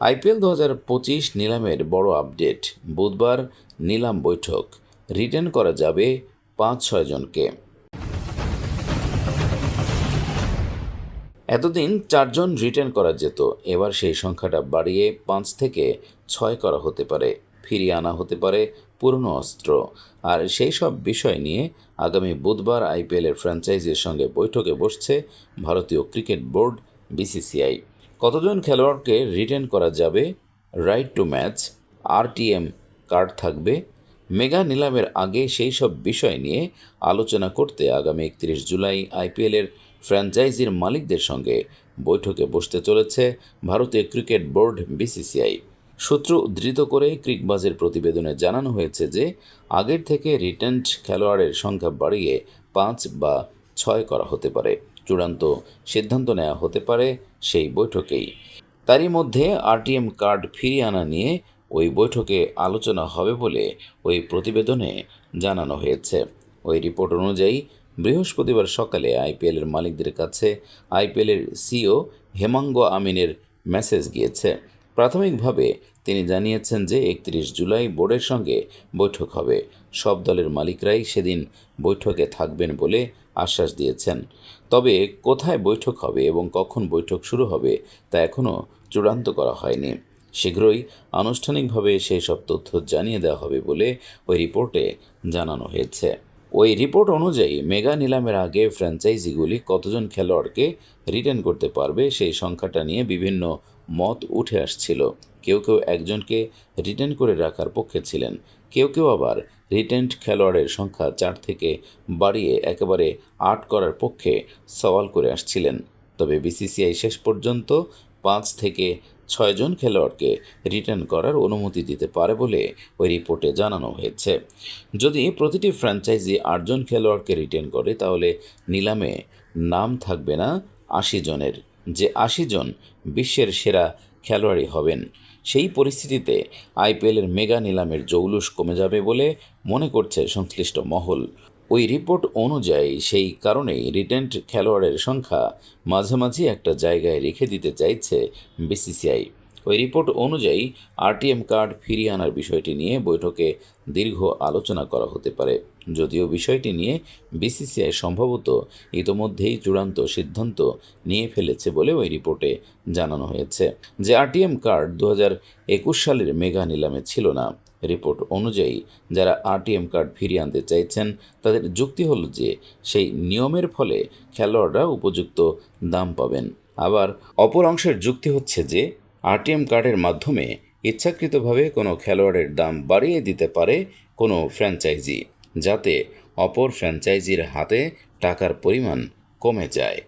IPL দু হাজার পঁচিশ নিলামের বড় আপডেট। বুধবার নিলাম বৈঠক। রিটার্ন করা যাবে পাঁচ ছয় জনকে। এতদিন চারজন রিটার্ন করা যেত। এবার সেই সংখ্যাটা বাড়িয়ে পাঁচ থেকে ছয় করা হতে পারে। ফিরিয়ে আনা হতে পারে পুরনো অস্ত্র। আর সেই সব বিষয় নিয়ে আগামী বুধবার আইপিএলের ফ্র্যাঞ্চাইজির সঙ্গে বৈঠকে বসছে ভারতীয় ক্রিকেট বোর্ড বিসিসিআই। কতজন খেলোয়াড়কে রিটেন করা যাবে? Right to match RTM card থাকবে। মেগা নিলামের আগে সেই সব বিষয় নিয়ে আলোচনা করতে আগামী একত্রিশ জুলাই আইপিএলের ফ্র্যাঞ্চাইজির মালিকদের সঙ্গে বৈঠকে বসতে চলেছে ভারতীয় ক্রিকেট বোর্ড বিসিসিআই সূত্র উদ্ধৃত করে ক্রিকবাজের প্রতিবেদনে জানানো হয়েছে যে, আগের থেকে রিটেন্ট খেলোয়াড়ের সংখ্যা বাড়িয়ে পাঁচ বা ছয় করা হতে পারে। চূড়ান্ত সিদ্ধান্ত নেওয়া হতে পারে সেই বৈঠকেই। তারই মধ্যে আরটিএম কার্ড ফিরিয়ে আনা নিয়ে ওই বৈঠকে আলোচনা হবে বলে ওই প্রতিবেদনে জানানো হয়েছে। ওই রিপোর্ট অনুযায়ী বৃহস্পতিবার সকালে আইপিএলের মালিকদের কাছে আইপিএলের সিও হেমাঙ্গ আমিনের মেসেজ গিয়েছে। প্রাথমিকভাবে তিনি জানিয়েছেন যে একত্রিশ জুলাই বোর্ডের সঙ্গে বৈঠক হবে। সব দলের মালিকরাই সেদিন বৈঠকে থাকবেন বলে আশ্বাস দিয়েছেন। তবে কোথায় বৈঠক হবে এবং কখন বৈঠক শুরু হবে তা এখনও চূড়ান্ত করা হয়নি। শীঘ্রই আনুষ্ঠানিকভাবে সেই সব তথ্য জানিয়ে দেওয়া হবে বলে ওই রিপোর্টে জানানো হয়েছে। ওই রিপোর্ট অনুযায়ী মেগা নিলামের আগে ফ্র্যাঞ্চাইজিগুলি কতজন খেলোয়াড়কে রিটার্ন করতে পারবে সেই সংখ্যাটা নিয়ে বিভিন্ন মত উঠে আসছিল। কেউ কেউ একজনকে রিটার্ন করে রাখার পক্ষে ছিলেন, কেউ কেউ আবার রিটেন্ড খেলোয়াড়ের সংখ্যা চার থেকে বাড়িয়ে একেবারে আট করার পক্ষে সওয়াল করে আসছিলেন। তবে বিসিসিআই শেষ পর্যন্ত পাঁচ থেকে ছয়জন খেলোয়াড়কে রিটার্ন করার অনুমতি দিতে পারে বলে ওই রিপোর্টে জানানো হয়েছে। যদি প্রতিটি ফ্র্যাঞ্চাইজি আটজন খেলোয়াড়কে রিটার্ন করে, তাহলে নিলামে নাম থাকবে না আশি জনের। যে আশি জন বিশ্বের সেরা খেলোয়াড়ই হবেন। সেই পরিস্থিতিতে আইপিএলের মেগা নিলামের জৌলুস কমে যাবে বলে মনে করছে সংশ্লিষ্ট মহল। ওই রিপোর্ট অনুযায়ী সেই কারণেই রিটেন্ট খেলোয়াড়ের সংখ্যা মাঝামাঝি একটা জায়গায় রেখে দিতে চাইছে বিসিসিআই। ওই রিপোর্ট অনুযায়ী আরটিএম কার্ড ফিরিয়ে আনার বিষয়টি নিয়ে বৈঠকে দীর্ঘ আলোচনা করা হতে পারে। যদিও বিষয়টি নিয়ে বিসিসিআই সম্ভবত ইতোমধ্যেই চূড়ান্ত সিদ্ধান্ত নিয়ে ফেলেছে বলে ওই রিপোর্টে জানানো হয়েছে। যে আরটিএম কার্ড দু একুশ সালের মেগা নিলামে ছিল না, রিপোর্ট অনুযায়ী যারা আরটিএম কার্ড ফিরিয়ে আনতে চাইছেন, তাদের যুক্তি হলো যে সেই নিয়মের ফলে খেলোয়াড়রা উপযুক্ত দাম পাবেন। আবার অপর অংশের যুক্তি হচ্ছে যে আরটিএম কার্ডের মাধ্যমে ইচ্ছাকৃতভাবে কোনো খেলোয়াড়ের দাম বাড়িয়ে দিতে পারে কোনো ফ্র্যাঞ্চাইজি, যাতে অপর ফ্র্যাঞ্চাইজির হাতে টাকার পরিমাণ কমে যায়।